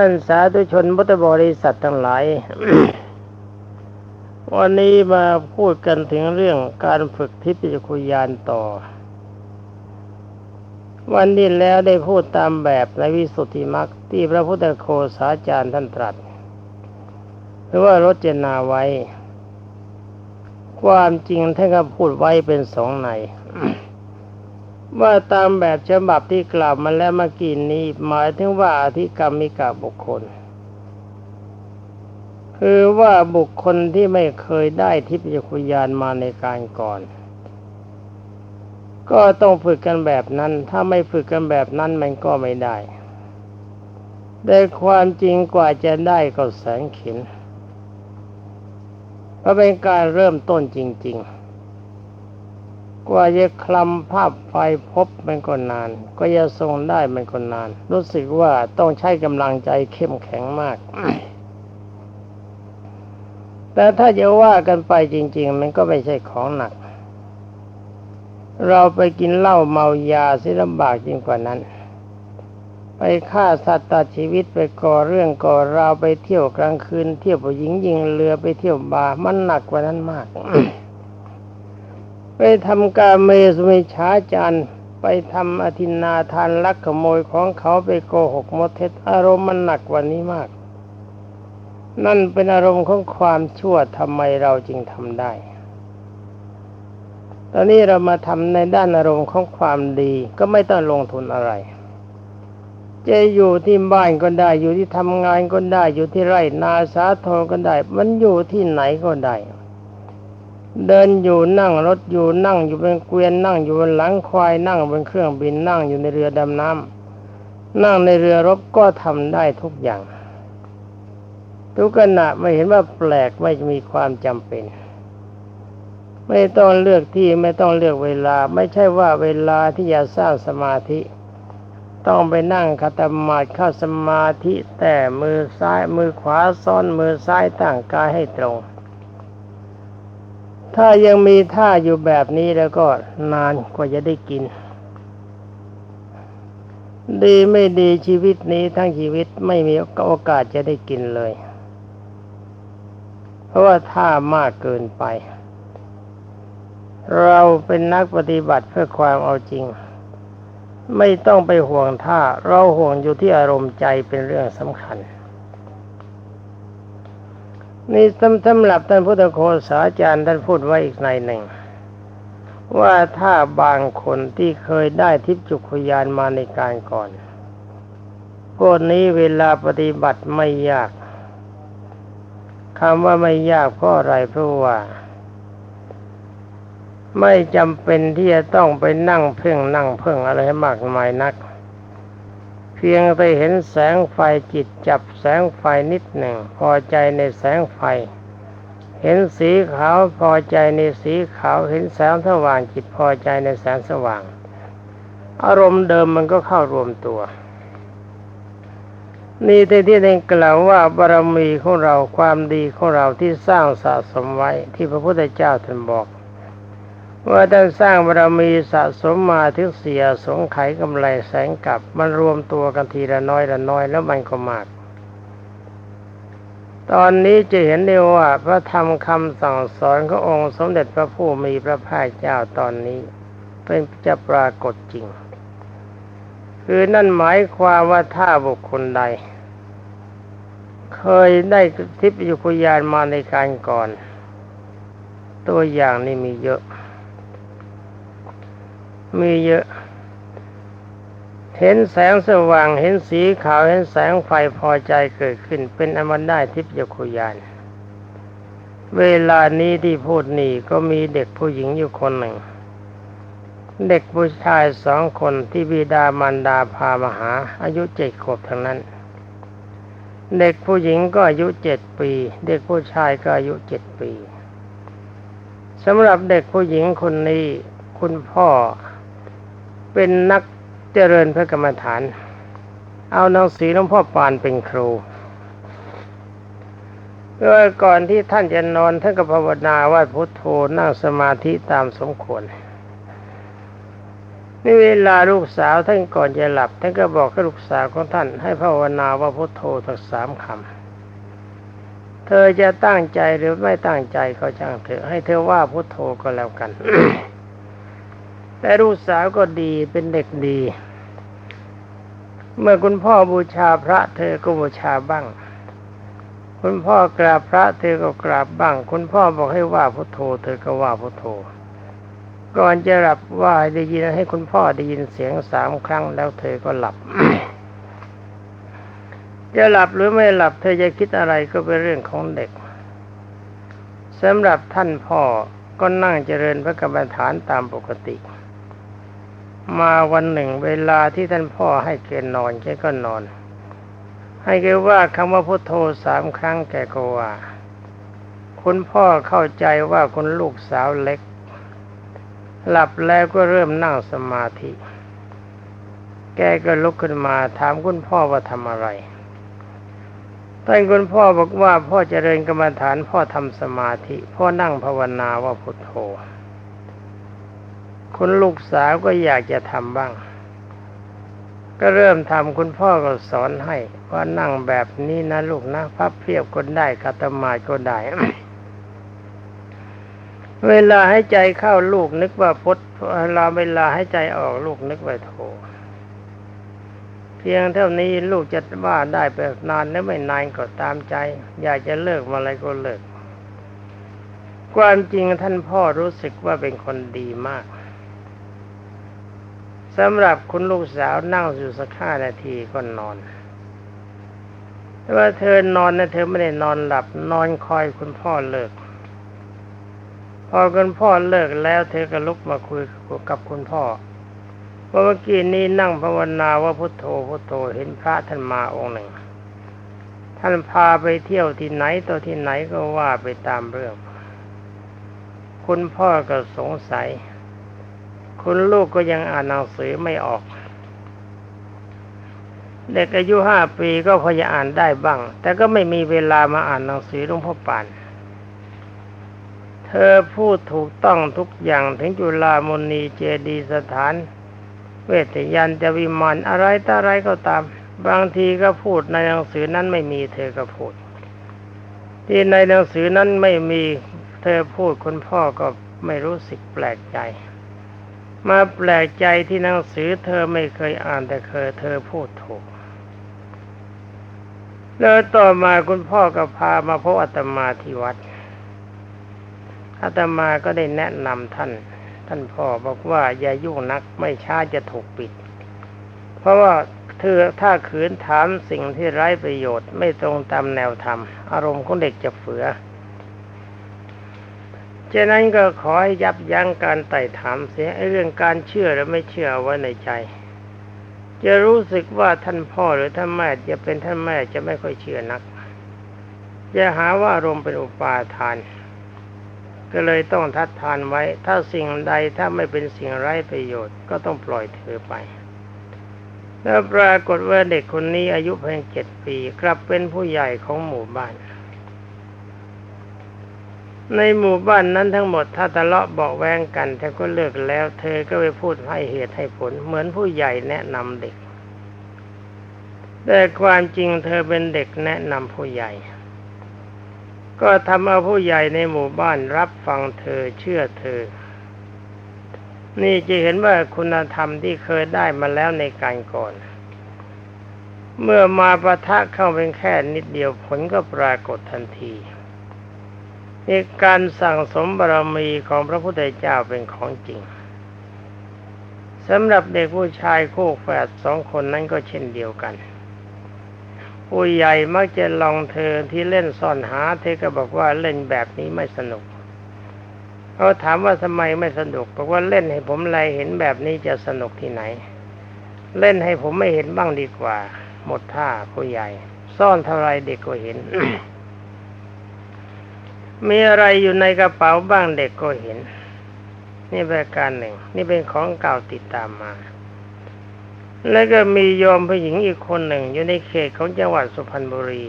ท่านสาธุชนพุทธบริษัททั้งหลาย วันนี้มาพูดกันถึงเรื่องการฝึกทิพยคุยานต่อ วันนี้แล้วได้พูดตามแบบในวิสุทธิมรรคที่พระพุทธโคสาจารย์ท่านตรัส หรือว่ารจนาไว้ ความจริงท่านก็พูดไว้เป็นสองใน ว่าตามแบบฉบับที่กล่าวมาแล้วเมื่อกี้นี้ หมายถึงว่าอธิกรรมิกาบุคคล คือว่าบุคคลที่ไม่เคยได้ทิพยคุยานมาในการก่อน ก็ต้องฝึกกันแบบนั้น ถ้าไม่ฝึกกันแบบนั้นมันก็ไม่ได้ แต่ความจริงกว่าจะได้ก็แสงเข็นเพราะเป็นการเริ่มต้นจริง ๆ กว่าจะคลำภาพไฟพบมันก็นาน ก็จะทรงได้มันก็นาน รู้สึกว่าต้องใช้กำลังใจเข้มแข็งมาก แต่ถ้าจะว่ากันไปจริง ๆ มันก็ไม่ใช่ของหนัก เราไปกินเหล้าเมายาสิลำบากยิ่งกว่านั้น ไปฆ่าสัตว์ตัดชีวิตไปก่อเรื่องก่อราวไปเที่ยวกลางคืน เที่ยวผู้หญิงยิงเรือไปเที่ยวบาร์มันหนักกว่านั้นมาก ไปทำการเมสมิชาจารไปทำอธินาทานลักขโมยของเขาไปโกหกมดเท็จอารมณ์มันหนักกว่านี้มาก นั่นเป็นอารมณ์ของความชั่วทำไมเราจึงทำได้ ตอนนี้เรามาทำในด้านอารมณ์ของความดีก็ไม่ต้องลงทุนอะไรจะอยู่ที่บ้านก็ได้ อยู่ที่ทำงานก็ได้ อยู่ที่ไร่นาสาทรก็ได้ มันอยู่ที่ไหนก็ได้ เดินอยู่นั่งรถอยู่นั่งอยู่บนเกวียนนั่งอยู่บนหลังควายนั่งบนเครื่องบินนั่งอยู่ในเรือดำน้ำนั่งในเรือรบก็ทำได้ทุกอย่าง ทุกขณะไม่เห็นว่าแปลกไม่มีความจำเป็น ไม่ต้องเลือกที่ไม่ต้องเลือกเวลา ไม่ใช่ว่าเวลาที่จะสร้างสมาธิ ต้องไปนั่งคาตมาดเข้าสมาธิแต่มือซ้ายมือขวาซ้อนมือซ้ายตั้งกายให้ตรง ถ้ายังมีท่าอยู่แบบนี้แล้วก็นานกว่าจะได้กิน ดีไม่ดีชีวิตนี้ทั้งชีวิตไม่มีโอกาสจะได้กินเลย เพราะว่าท่ามากเกินไป เราเป็นนักปฏิบัติเพื่อความเอาจริง ไม่ต้องไปห่วงท่า เราห่วงอยู่ที่อารมณ์ใจเป็นเรื่องสำคัญ นี่สำสำหรับท่านพุทธโฆษาจารย์ท่านพูดไว้อีกในหนึ่ง ว่าถ้าบางคนที่เคยได้ทิพย์จุกยานมาในการก่อนพวกนี้เวลาปฏิบัติไม่ยากคำว่าไม่ยากเพราะอะไรเพราะว่า ไม่จำเป็นที่จะต้องไปนั่งเพ่งนั่งเพ่งอะไรมากมายนัก เพียงไปเห็นแสงไฟจิตจับแสงไฟนิดหนึ่ง พอใจในแสงไฟ เห็นสีขาวพอใจในสีขาวเห็นแสงสว่างจิตพอใจในแสงสว่าง อารมณ์เดิมมันก็เข้ารวมตัว นี่ที่ที่ได้กล่าวว่าบารมีของเราความดีของเราที่สร้างสะสมไว้ที่พระพุทธเจ้าท่านบอก ว่าท่านสร้างบารมีสะสมมาถึงเสียสงไขกำไรแสงกับ มันรวมตัวกันทีละน้อยละน้อยแล้วมันก็มาก ตอนนี้จะเห็นได้ว่าพระธรรมคำสั่งสอนขององค์สมเด็จพระผู้มีพระภาคเจ้าตอนนี้ เป็นจะปรากฏจริง คือนั่นหมายความว่าถ้าบุคคลใด เคยได้ทิพยุคยานมาในการก่อน ตัวอย่างนี่มีเยอะ มีเยอะ เห็นแสงสว่างเห็นสีขาวเห็นแสงไฟพอใจเกิดขึ้น เป็นอมันได้ทิพยคุยาน เวลานี้ที่พูดนี่ก็มีเด็กผู้หญิงอยู่คนหนึ่ง เด็กผู้ชายสองคนที่บิดามารดาพามาหา อายุเจ็ดขวบทั้งนั้น เด็กผู้หญิงก็อายุเจ็ดปี เด็กผู้ชายก็อายุเจ็ดปีสำหรับเด็กผู้หญิงคนนี้ คุณพ่อ เป็นนักเจริญพระกรรมฐาน เอานังสือหลวงพ่อปานเป็นครูเมื่อก่อนที่ท่านจะนอนท่านก็ภาวนาว่าพุทโธนั่งสมาธิตามสมควรนี่เวลาลูกสาวท่านก่อนจะหลับ ท่านก็บอกให้ลูกสาวของท่าน ให้ภาวนาว่าพุทโธทั้งสามคำเธอจะตั้งใจหรือไม่ตั้งใจก็ช่างเถอะให้เธอว่าพุทโธก็แล้วกัน แต่ลูกสาวก็ดีเป็นเด็กดี เมื่อคุณพ่อบูชาพระเธอก็บูชาบ้าง คุณพ่อกราบพระเธอก็กราบบ้าง คุณพ่อบอกให้ว่าพุทโธ เธอก็ว่าพุทโธ ก่อนจะหลับว่าได้ยินให้คุณพ่อได้ยินเสียงสามครั้งแล้วเธอก็หลับ จะหลับหรือไม่หลับ เธอจะคิดอะไรก็เป็นเรื่องของเด็กสำหรับท่านพ่อก็นั่งเจริญพระกรรมฐานตามปกติ มาวันหนึ่งเวลาที่ท่านพ่อให้แกนอนแกก็นอน ให้แกว่าคำว่าพุทโธสามครั้งแกก็ว่า คุณพ่อเข้าใจว่าคุณลูกสาวเล็ก หลับแล้วก็เริ่มนั่งสมาธิ แกก็ลุกขึ้นมาถามคุณพ่อว่าทำอะไรท่านคุณพ่อบอกว่าพ่อเจริญกรรมฐานพ่อทำสมาธิ พ่อนั่งภาวนาว่าพุทโธ คุณลูกสาวก็อยากจะทำบ้าง ก็เริ่มทำคุณพ่อก็สอนให้ ว่านั่งแบบนี้นะลูกนะพับเพียบก็ได้คัตมาก็ได้ เวลาให้ใจเข้าลูกนึกว่าพุทเวลาเวลาให้ใจออกลูกนึกว่าโธเพียงเท่านี้ลูกจะว่าได้ไปนานและไม่นานก็ตามใจ อยากจะเลิกมาอะไรก็เลิก ความจริงท่านพ่อรู้สึกว่าเป็นคนดีมาก สำหรับคุณลูกสาวนั่งอยู่สักห้านาทีก็นอน แต่ว่าเธอนอนนะเธอไม่ได้นอนหลับนอนคอยคุณพ่อเลิก พอคุณพ่อเลิกแล้วเธอก็ลุกมาคุยกับคุณพ่อเมื่อกี้นี้นั่งภาวนาว่าพุทโธพุทโธเห็นพระท่านมาองค์หนึ่ง ท่านพาไปเที่ยวที่ไหนตัวที่ไหนก็ว่าไปตามเรื่อง คุณพ่อก็สงสัย คุณลูกก็ยังอ่านหนังสือไม่ออก เด็กอายุห้าปีก็พอจะอ่านได้บ้าง แต่ก็ไม่มีเวลามาอ่านหนังสือหลวงพ่อปาน เธอพูดถูกต้องทุกอย่างถึงจุฬามณีเจดีสถาน เวทยันจะวิมานอะไรต่ออะไรก็ตาม บางทีก็พูดในหนังสือนั้นไม่มีเธอก็พูด ที่ในหนังสือนั้นไม่มีเธอพูดคุณพ่อก็ไม่รู้สึกแปลกใจ มาแปลกใจที่หนังสือเธอไม่เคยอ่านแต่เคยเธอพูดถูก แล้วต่อมาคุณพ่อก็พามาพบอาตมาที่วัด อาตมาก็ได้แนะนำท่าน ท่านพ่อบอกว่าอย่ายุ่งนักไม่ช้าจะถูกปิด เพราะว่าเธอถ้าขืนถามสิ่งที่ไร้ประโยชน์ไม่ตรงตามแนวธรรม อารมณ์ของเด็กจะเฟือ ฉะนั้นก็ขอให้ยับยั้งการไต่ถามเสียเรื่องการเชื่อและไม่เชื่อไว้ในใจ จะรู้สึกว่าท่านพ่อหรือท่านแม่จะเป็นท่านแม่จะไม่ค่อยเชื่อนัก จะหาว่ารมเป็นอุปาทาน ก็เลยต้องทัดทานไว้ ถ้าสิ่งใดถ้าไม่เป็นสิ่งไร้ประโยชน์ก็ต้องปล่อยเธอไปแล้วปรากฏว่าเด็กคนนี้อายุเพียงเจ็ดปี กลับเป็นผู้ใหญ่ของหมู่บ้าน ในหมู่บ้านนั้นทั้งหมดถ้าทะเลาะเบาแวงกันเธอก็เลิกแล้ว เธอก็ไปพูดให้เหตุให้ผล เหมือนผู้ใหญ่แนะนำเด็ก แต่ความจริงเธอเป็นเด็กแนะนำผู้ใหญ่ ก็ทำเอาผู้ใหญ่ในหมู่บ้านรับฟังเธอเชื่อเธอ นี่จะเห็นว่าคุณธรรมที่เคยได้มาแล้วในการก่อน เมื่อมาประทะเข้าเป็นแค่นิดเดียวผลก็ปรากฏทันที นี่การสั่งสมบารมีของพระพุทธเจ้าเป็นของจริงสำหรับเด็กผู้ชายคู่แฝดสองคนนั้นก็เช่นเดียวกัน ผู้ใหญ่มักจะลองเธอที่เล่นซ่อนหา เธอก็บอกว่าเล่นแบบนี้ไม่สนุกเขาถามว่าทำไมไม่สนุกบอกว่าเล่นให้ผมไรเห็นแบบนี้จะสนุกที่ไหน เล่นให้ผมไม่เห็นบ้างดีกว่า หมดท่าผู้ใหญ่ ซ่อนเท่าไรเด็กก็เห็น มีอะไรอยู่ในกระเป๋าบ้างเด็กก็เห็น นี่เป็นการหนึ่ง นี่เป็นของเก่าติดตามมา แล้วก็มียอมผู้หญิงอีกคนหนึ่ง อยู่ในเขตของจังหวัดสุพรรณบุรี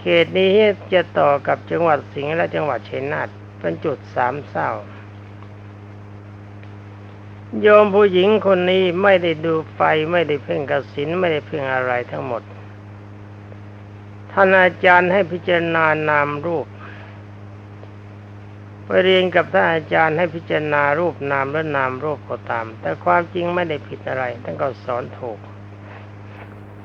เขตนี้จะต่อกับจังหวัดสิงห์และจังหวัดชัยนาทเป็นจุดสามเศร้าโยมผู้หญิงคนนี้ไม่ได้ดูไฟไม่ได้เพ่งกสินไม่ได้เพ่งอะไรทั้งหมด ท่านอาจารย์ให้พิจารณานามรูปไปเรียนกับท่านอาจารย์ให้พิจารณารูปนามและนามรูปก็ตาม แต่ความจริงไม่ได้ผิดอะไรท่านก็สอนถูก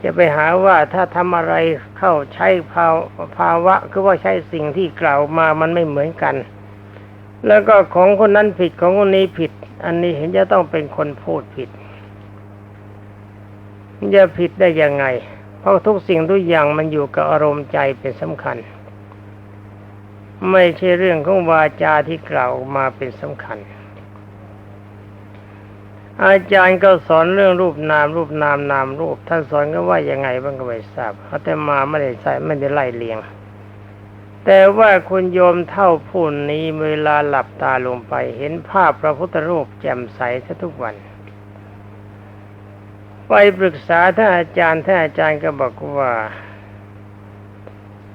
จะไปหาว่าถ้าทำอะไรเข้าใช้ภาวภาวะคือว่าใช้สิ่งที่กล่าวมามันไม่เหมือนกัน แล้วก็ของคนนั้นผิดของคนนี้ผิด อันนี้เห็นจะต้องเป็นคนพูดผิดจะผิดได้ยังไง เพราะทุกสิ่งทุกอย่างมันอยู่กับอารมณ์ใจเป็นสำคัญ ไม่ใช่เรื่องของวาจาที่กล่าวมาเป็นสำคัญ อาจารย์ก็สอนเรื่องรูปนาม รูปนามนามรูป ท่านสอนก็ว่ายังไงบ้างก็ไม่ทราบเขาแต่มาไม่ได้ใส่ไม่ได้ไล่เลียง แต่ว่าคุณโยมเท่าผู้นี้เวลาหลับตาลงไป เห็นภาพพระพุทธรูปแจ่มใสทุกวัน ไปปรึกษาท่านอาจารย์ท่านอาจารย์ก็บอกว่า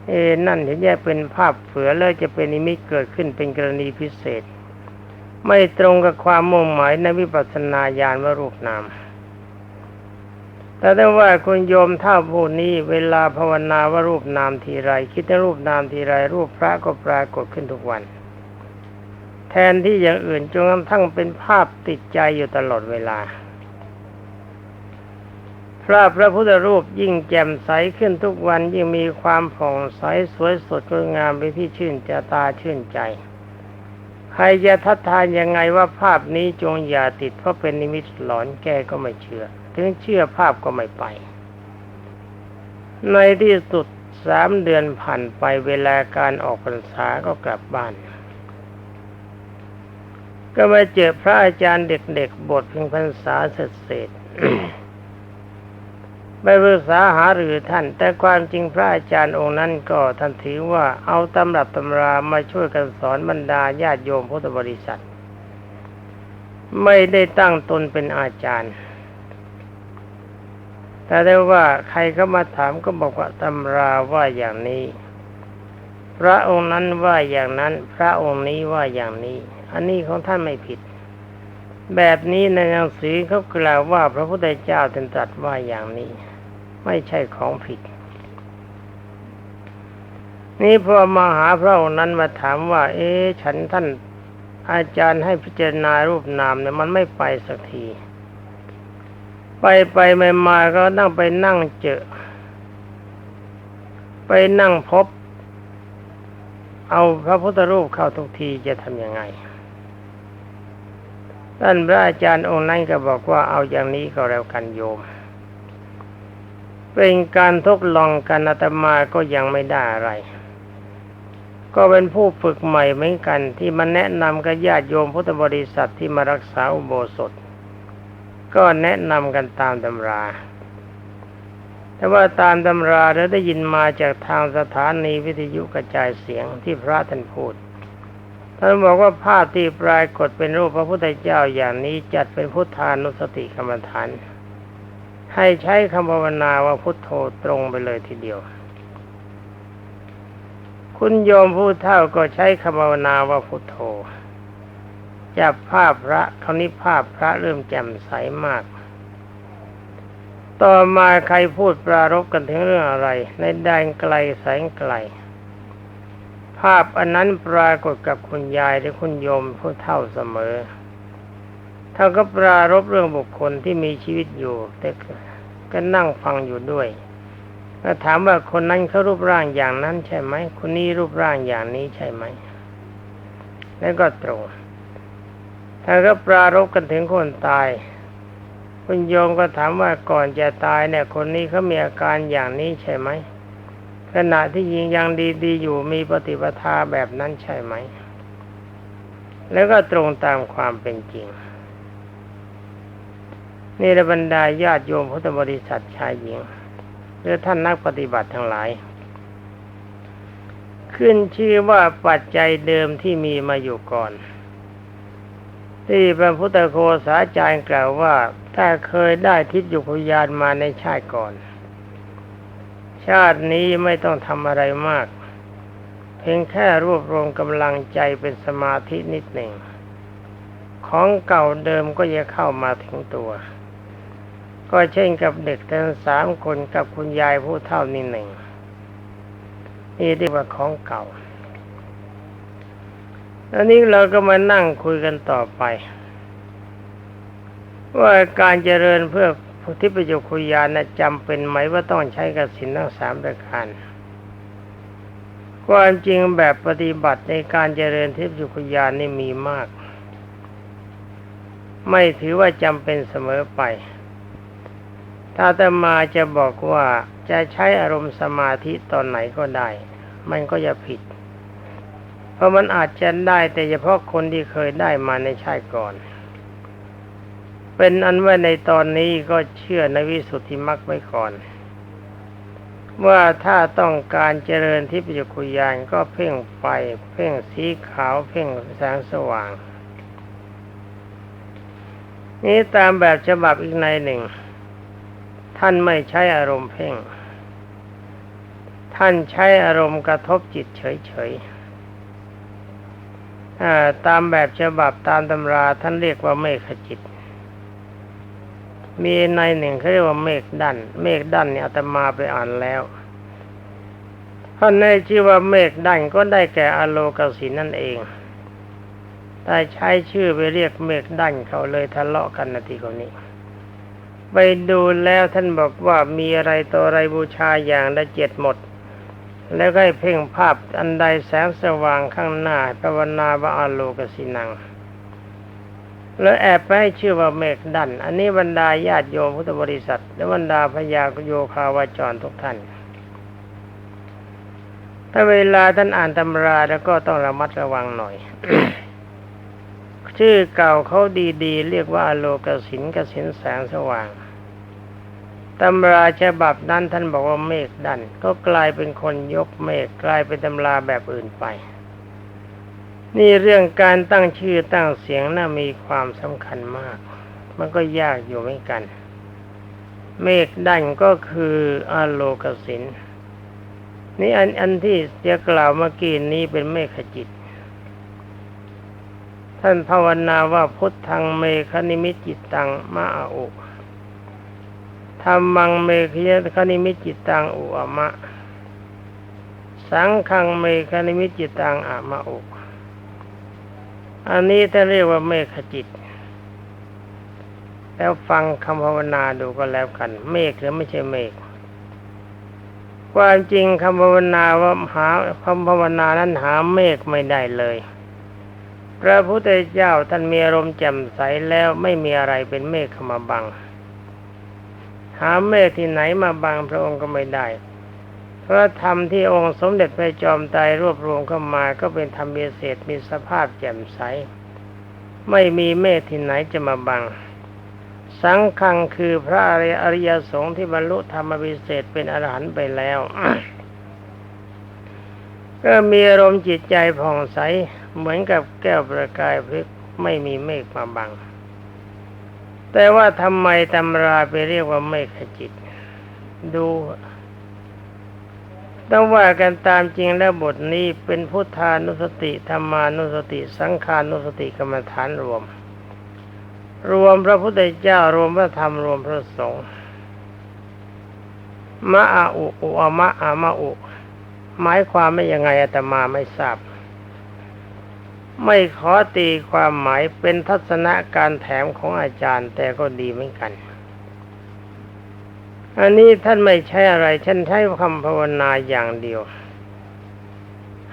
เอนั่นเห็นแย่เป็นภาพเผือแล้วจะเป็นนิมิตเกิดขึ้นเป็นกรณีพิเศษ ไม่ตรงกับความมุ่งหมายในวิปัสสนาญาณว่ารูปนามแต่ได้ว่าคุณโยมท่าผู้นี้เวลาภาวนาว่ารูปนามทีไร คิดถึงรูปนามทีไร รูปพระก็ปรากฏขึ้นทุกวัน แทนที่อย่างอื่นจนกระทั่งเป็นภาพติดใจอยู่ตลอดเวลา พระพระพุทธรูปยิ่งแจ่มใสขึ้นทุกวันยิ่งมีความผ่องใสสวยสดงดงามเป็นที่ชื่นใจตาชื่นใจ ใครจะทัดทานยังไงว่าภาพนี้จงอย่าติดเพราะเป็นนิมิตหลอนแกก็ไม่เชื่อ ถึงเชื่อภาพก็ไม่ไป ในที่สุดสามเดือนผ่านไปเวลาการออกพรรษาก็กลับบ้าน ก็มาเจอพระอาจารย์เด็กๆบทเพียงพรรษาเสร็จ ไปปรึกษาหารือท่าน แต่ความจริงพระอาจารย์องค์นั้นก็ท่านถือว่าเอาตำรับตำรามาช่วยกันสอนบรรดาญาติโยมพุทธบริษัท ไม่ได้ตั้งตนเป็นอาจารย์ แต่ได้ว่าใครเข้ามาถามก็บอกว่าตำราว่าอย่างนี้ พระองค์นั้นว่าอย่างนั้น พระองค์นี้ว่าอย่างนี้ อันนี้ของท่านไม่ผิด แบบนี้ในหนังสือเขากล่าวว่าพระพุทธเจ้าท่านตรัสว่าอย่างนี้ ไม่ใช่ของผิด นี่พอมาหาพระองค์นั้นมาถามว่า เอ๊ฉันท่านอาจารย์ให้พิจารณารูปนามเนี่ยมันไม่ไปสักที ไปไปไม่มาก็นั่งไปนั่งเจอ ไปนั่งพบ เอาพระพุทธรูปเข้าทุกทีจะทำยังไง ท่านพระอาจารย์องค์นั้นก็บอกว่าเอาอย่างนี้ก็แล้วกันโยม เป็นการทดลองกันอาตมาก็ยังไม่ได้อะไร ก็เป็นผู้ฝึกใหม่เหมือนกันที่มาแนะนำกับญาติโยมพุทธบริษัทที่มารักษาอุโบสถ ก็แนะนำกันตามตำราแต่ว่าตามตำราเราได้ยินมาจากทางสถานีวิทยุกระจายเสียงที่พระท่านพูด ท่านบอกว่าภาพที่ปรากฏเป็นรูปพระพุทธเจ้าอย่างนี้จัดเป็นพุทธานุสติกรรมฐาน ให้ใช้คำภาวนาว่าพุทโธตรงไปเลยทีเดียว คุณโยมผู้เท่าก็ใช้คำภาวนาว่าพุทโธจับภาพพระคราวนี้ภาพพระเริ่มแจ่มใสมาก ต่อมาใครพูดปรารบกันถึงเรื่องอะไร ในแดนไกลแสงไกลาพอันนั้นปรากฏกับคุณยายหรือคุณโยมผู้เท่าเสมอท่านก็ปรารบเรื่องบุคคลที่มีชีวิตอยู่ แต่ก็นั่งฟังอยู่ด้วยก็ถามว่าคนนั้นเขารูปร่างอย่างนั้นใช่ไหม คนนี้รูปร่างอย่างนี้ใช่ไหม แล้วก็ตรงท่านก็ปรารบกันถึงคนตาย คุณโยมก็ถามว่าก่อนจะตายเนี่ย คนนี้เขามีอาการอย่างนี้ใช่ไหม ขณะที่ยิงยังดีๆอยู่มีปฏิปทาแบบนั้นใช่ไหม แล้วก็ตรงตามความเป็นจริง นี่ระบรรดาญาติโยมพุทธบริษัทชายหญิงหรือท่านนักปฏิบัติทั้งหลาย ขึ้นชื่อว่าปัจจัยเดิมที่มีมาอยู่ก่อนที่พระพุทธโคสาจารย์กล่าวว่า ถ้าเคยได้ทิพยุพยานมาในชาติก่อน ชาตินี้ไม่ต้องทำอะไรมาก เพียงแค่รวบรวมกำลังใจเป็นสมาธินิดหนึ่ง ของเก่าเดิมก็จะเข้ามาถึงตัว ก็เช่นกับเด็กทั้งสามคนกับคุณยายผู้เท่านี่หนึ่งนี่เรียกว่าของเก่าอันนี้เราก็มานั่งคุยกันต่อไป ว่าการเจริญเพื่อ ทิพยคุยานนะจำเป็นไหมว่าต้องใช้กสินทั้งสามประการความจริงแบบปฏิบัติในการเจริญทิพยุคุยานนี่มีมาก ไม่ถือว่าจำเป็นเสมอไป ถ้าแต่มาจะบอกว่าจะใช้อารมณ์สมาธิตอนไหนก็ได้ มันก็จะผิด เพราะมันอาจจะได้แต่เฉพาะคนที่เคยได้มาในชาติก่อน เป็นอันว่าในตอนนี้ก็เชื่อในวิสุทธิมรรคไว้ก่อน ว่าถ้าต้องการเจริญทิพยคุยานก็เพ่งไฟเพ่งสีขาวเพ่งแสงสว่าง นี้ตามแบบฉบับอีกในหนึ่ง ท่านไม่ใช้อารมณ์เพ่ง ท่านใช้อารมณ์กระทบจิตเฉยๆตามแบบฉบับตามตำราท่านเรียกว่าเมฆจิต มีในหนึ่งเขาเรียกว่าเมฆดันเมฆดันเนี่ยอาตมาไปอ่านแล้วท่านในชื่อว่าเมฆดันก็ได้แก่อโลกสินนั่นเองแต่ใช้ชื่อไปเรียกเมฆดันเขาเลยทะเลาะกันนาทีคนนี้ ไปดูแล้วท่านบอกว่ามีอะไรตัวอะไรบูชาอย่างละเจ็ดหมด แล้วก็ให้เพ่งภาพอันใดแสงสว่างข้างหน้าภาวนาว่าอโลกสินัง แล้วแอบไปให้ชื่อว่าเมฆดัน อันนี้บรรดาญาติโยมพุทธบริษัท และบรรดาพญาโยคาวาจรทุกท่าน ถ้าเวลาท่านอ่านตำราแล้วก็ต้องระมัดระวังหน่อย ชื่อเก่าเขาดีๆ เรียกว่าอโลกสินกสินแสงสว่างตำราฉบับนั้นท่านบอกว่าเมฆดัน ก็กลายเป็นคนยกเมฆกลายเป็นตำราแบบอื่นไป นี่เรื่องการตั้งชื่อตั้งเสียงน่ามีความสำคัญมาก มันก็ยากอยู่เหมือนกัน เมฆดันก็คืออโลกสินนี่อันอันที่จะกล่าวเมื่อกี้นี้เป็นเมฆจิต ท่านภาวนาว่าพุทธังเมฆนิมิตจิตตังมาอาอุธรรมังเมฆยคนิมิตจิตตังอุอมะ สังฆังเมฆนิมิตจิตตังอะมะอุ อันนี้ท่านเรียกว่าเมฆจิต แล้วฟังคำภาวนาดูก็แล้วกัน เมฆหรือไม่ใช่เมฆความจริงคำภาวนาว่าหาคำภาวนานั้นหาเมฆไม่ได้เลย พระพุทธเจ้าท่านมีอารมณ์แจ่มใสแล้วไม่มีอะไรเป็นเมฆเข้ามาบัง หาเมฆที่ไหนมาบังพระองค์ก็ไม่ได้ พระธรรมที่องค์สมเด็จพระจอมไตรรวบรวมเข้ามา ก็เป็นธรรมเบเศษมีสภาพแจ่มใส ไม่มีเมฆที่ไหนจะมาบัง สังฆังคือพระอริยสงฆ์ที่บรรลุธรรมวิเศษเป็นอรหันต์ไปแล้ว ก็มีอารมณ์จิตใจผ่องใสเหมือนกับแก้วประกายพลึกไม่มีเมฆมาบัง แต่ว่าทำไมตำราไปเรียกว่าเมฆจิต ดู ต้องว่ากันตามจริงแล้วบทนี้เป็นพุทธานุสติธรรมานุสติ สังขานุสติกรรมฐานรวม รวมพระพุทธเจ้ารวมพระธรรมรวมพระสงฆ์มะอาอุอุอามะอามะอุ หมายความไม่ยังไงอาตมาไม่ทราบ ไม่ขอตีความหมายเป็นทัศนะการแถมของอาจารย์แต่ก็ดีเหมือนกัน อันนี้ท่านไม่ใช่อะไร ฉันใช้คำภาวนาอย่างเดียว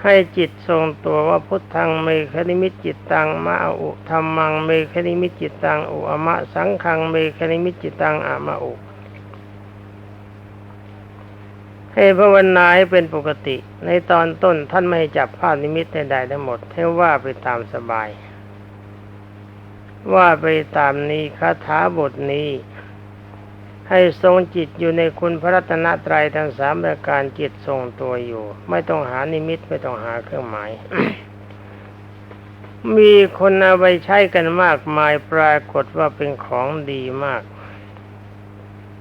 ให้จิตทรงตัวว่าพุทธังเมฆนิมิตจิตตังมะอุธรรมังเมฆนิมิตจิตตังอุอมะสังขังเมฆนิมิตจิตตังอะมะอุให้ภาวนาให้เป็นปกติ ในตอนต้นท่านไม่ให้จับภาพนิมิตใดๆทั้งหมดให้ว่าไปตามสบาย ว่าไปตามนี้คาถาบทนี้ ให้ทรงจิตอยู่ในคุณพระรัตนตรัยทั้งสามประการจิตทรงตัวอยู่ ไม่ต้องหานิมิตไม่ต้องหาเครื่องหมาย มีคนเอาไปใช้กันมากมายปรากฏว่าเป็นของดีมาก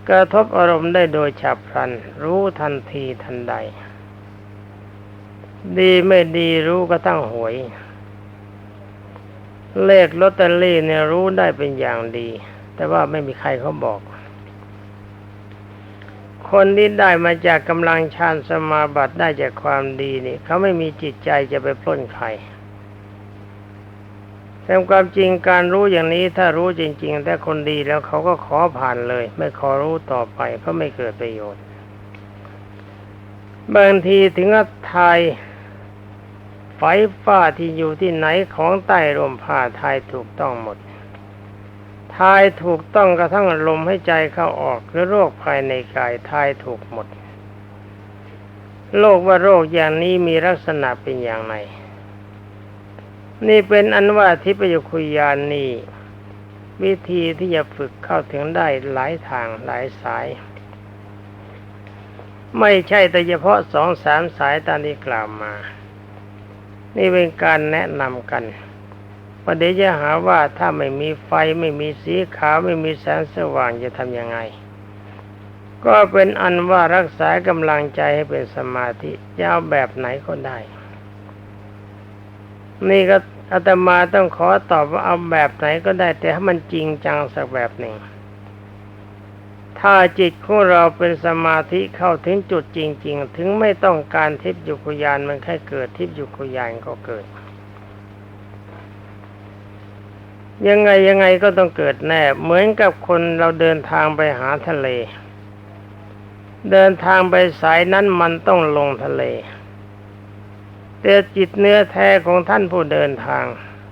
กระทบอารมณ์ได้โดยฉับพลัน รู้ทันทีทันใด ดีไม่ดีรู้ก็ตั้งหวย เลขลอตเตอรี่เนี่ยรู้ได้เป็นอย่างดี แต่ว่าไม่มีใครเขาบอก คนที่ได้มาจากกำลังฌานสมาบัติได้จากความดีนี่เขาไม่มีจิตใจจะไปปล้นใครแต่ความจริงการรู้อย่างนี้ถ้ารู้จริง ๆ แต่คนดีแล้วเขาก็ขอผ่านเลย ไม่ขอรู้ต่อไปเพราะไม่เกิดประโยชน์ บางทีถึงกับทายไฟฟ้าที่อยู่ที่ไหนของใต้ร่มผ้าทายถูกต้องหมด ทายถูกต้องกระทั่งลมให้ใจเข้าออกหรือโรคภายในกายทายถูกหมด โรคว่าโรคอย่างนี้มีลักษณะเป็นอย่างไร นี่เป็นอันว่าทิพยคุยานนี่วิธีที่จะฝึกเข้าถึงได้หลายทางหลายสาย ไม่ใช่แต่เฉพาะสองสามสายตามที่กล่าวมา นี่เป็นการแนะนำกัน ประเดี๋ยวจะหาว่าถ้าไม่มีไฟไม่มีสีขาวไม่มีแสงสว่างจะทำยังไง ก็เป็นอันว่ารักษากำลังใจให้เป็นสมาธิจะเอาแบบไหนก็ได้ นี่ก็อาตมาต้องขอตอบว่าเอาแบบไหนก็ได้ แต่ให้มันจริงจังสักแบบหนึ่ง ถ้าจิตของเราเป็นสมาธิเข้าถึงจุดจริง ๆ ถึงไม่ต้องการทิพยุคยานมันแค่เกิดทิพยุคยานก็เกิด ยังไงยังไงก็ต้องเกิดแน่ เหมือนกับคนเราเดินทางไปหาทะเล เดินทางไปสายนั้นมันต้องลงทะเล แต่จิตเนื้อแท้ของท่านผู้เดินทาง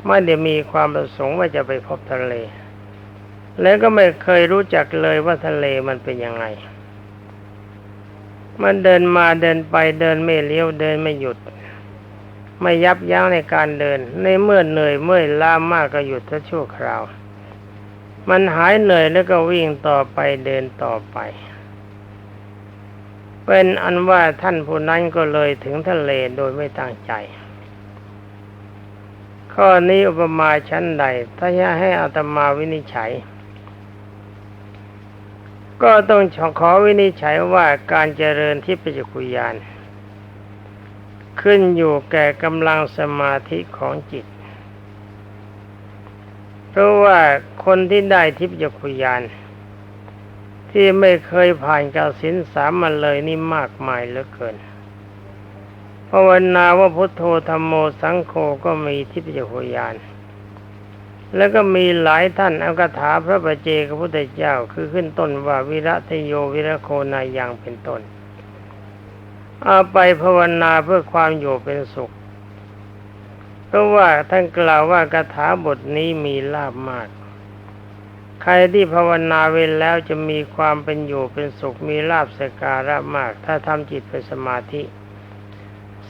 ไม่ได้มีความประสงค์ว่าจะไปพบทะเล และก็ไม่เคยรู้จักเลยว่าทะเลมันเป็นยังไง มันเดินมาเดินไปเดินไม่เลี้ยวเดินไม่หยุด ไม่ยับยั้งในการเดิน ในเมื่อเหนื่อยเมื่อยล้ามากก็หยุดชั่วคราว มันหายเหนื่อยแล้วก็วิ่งต่อไปเดินต่อไป เป็นอันว่าท่านผู้นั้นก็เลยถึงทะเลโดยไม่ตั้งใจ ข้อนี้อุปมาชั้นใด ถ้าจะให้อาตมาวินิจฉัย ก็ต้องขอวินิจฉัยว่าการเจริญที่ปัจจุกุยาน ขึ้นอยู่แก่กำลังสมาธิของจิต เพราะว่าคนที่ได้ทิพยคุยาน ที่ไม่เคยผ่านกับสินสามมาเลยนี่มากมายเหลือเกินภาวนาว่าพุทโธธรรมโมสังโฆก็มีทิพยคุยานแล้วก็มีหลายท่านเอาคาถาพระประเจกพระพุทธเจ้า คือขึ้นต้นว่าวิระทโยวิระโคนายังเป็นต้น เอาไปภาวนาเพื่อความอยู่เป็นสุข เพราะว่าท่านกล่าวว่าคาถาบทนี้มีลาบมาก ใครที่ภาวนาเว้นแล้วจะมีความเป็นอยู่เป็นสุขมีลาบสการะมาก ถ้าทำจิตเป็นสมาธิ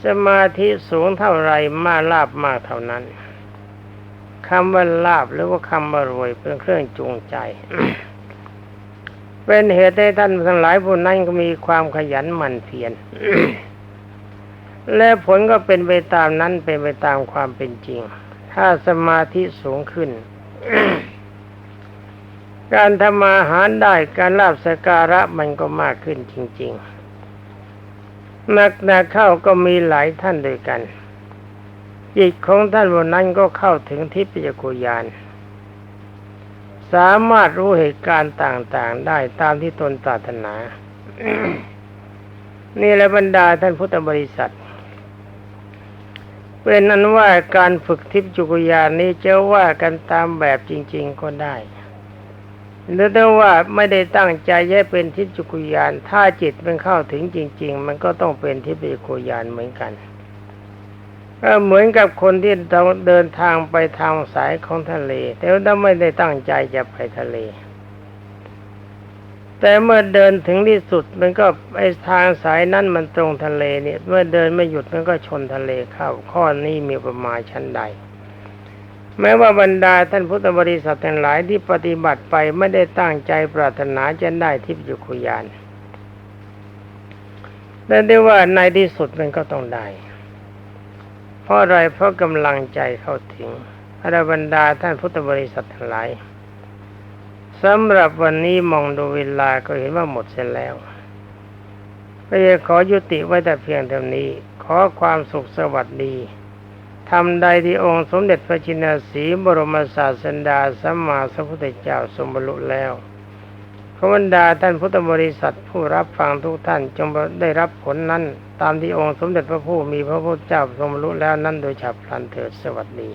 สมาธิสูงเท่าไรมาลาบมากเท่านั้นคำว่าลาบหรือว่าคำว่ารวยเป็นเครื่องจูงใจ เป็นเหตุให้ท่านทั้งหลายผู้นั้นก็มีความขยันหมั่นเพียรและผลก็เป็นไปตามนั้นเป็นไปตามความเป็นจริง ถ้าสมาธิสูงขึ้น การทำมาหารได้การลาบสการะมันก็มากขึ้นจริง ๆ นักนาเข้าก็มีหลายท่านด้วยกัน จิตของท่านวันนั้นก็เข้าถึงทิพยกุยาน สามารถรู้เหตุการณ์ต่างๆ ได้ตามที่ตนปรารถนา นี่แหละบรรดาท่านพุทธบริษัท เป็นนั้นว่าการฝึกทิพยจุกยานนี้จะว่ากันตามแบบจริง ๆก็ได้หรือถ้าว่าไม่ได้ตั้งใจแย่เป็นทิพจุกุยาน ถ้าจิตมันเข้าถึงจริง ๆ มันก็ต้องเป็นทิพยกุยานเหมือนกัน ก็เหมือนกับคนที่เดินทางไปทางสายของทะเล แต่ว่าไม่ได้ตั้งใจจะไปทะเล แต่เมื่อเดินถึงที่สุดมันก็ไอทางสายนั้นมันตรงทะเลเนี่ย เมื่อเดินไม่หยุดมันก็ชนทะเลเข้าข้อนี้มีประมาณชั้นใด แม้ว่าบรรดาท่านพุทธบริษัททั้งหลายที่ปฏิบัติไปไม่ได้ตั้งใจปรารถนาจะได้ทิพยุคุยานแต่ได้ว่าในที่สุดมันก็ต้องได้ ราะอะไรเพราะกำลังใจเข้าถึงอรบรรดาท่านพุทธบริษัททั้งหลายสำหรับวันนี้มองดูเวลาก็เห็นว่าหมดเสียแล้วก็จะขอยุติไว้แต่เพียงเท่านี้ ขอความสุขสวัสดีทำใดที่องค์สมเด็จพระจินสีบรมศาสดาสัมมาสัมพุทธเจ้าสมบรรลุแล้ว ขบรรดาท่านพุทธบริษัทผู้รับฟังทุกท่านจงได้รับผลนั้น ตามที่องค์สมเด็จพระผู้มีพระพุทธเจ้าทรงบรรลุแล้วนั้นโดยฉับพลันเถิดสวัสดี